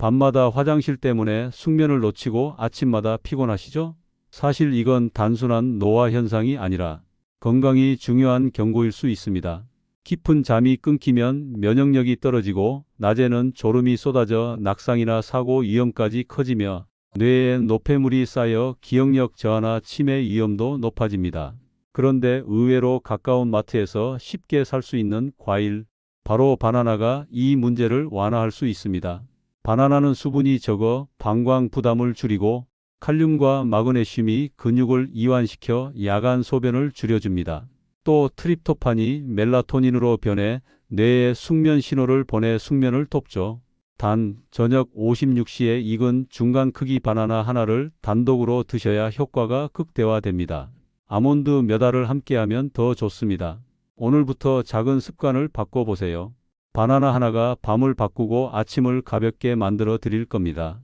밤마다 화장실 때문에 숙면을 놓치고 아침마다 피곤하시죠? 사실 이건 단순한 노화 현상이 아니라 건강이 중요한 경고일 수 있습니다. 깊은 잠이 끊기면 면역력이 떨어지고 낮에는 졸음이 쏟아져 낙상이나 사고 위험까지 커지며 뇌에 노폐물이 쌓여 기억력 저하나 치매 위험도 높아집니다. 그런데 의외로 가까운 마트에서 쉽게 살 수 있는 과일, 바로 바나나가 이 문제를 완화할 수 있습니다. 바나나는 수분이 적어 방광 부담을 줄이고 칼륨과 마그네슘이 근육을 이완시켜 야간 소변을 줄여줍니다. 또 트립토판이 멜라토닌으로 변해 뇌에 숙면 신호를 보내 숙면을 돕죠. 단 저녁 56시에 익은 중간 크기 바나나 하나를 단독으로 드셔야 효과가 극대화됩니다. 아몬드 몇 알을 함께하면 더 좋습니다. 오늘부터 작은 습관을 바꿔보세요. 바나나 하나가 밤을 바꾸고 아침을 가볍게 만들어 드릴 겁니다.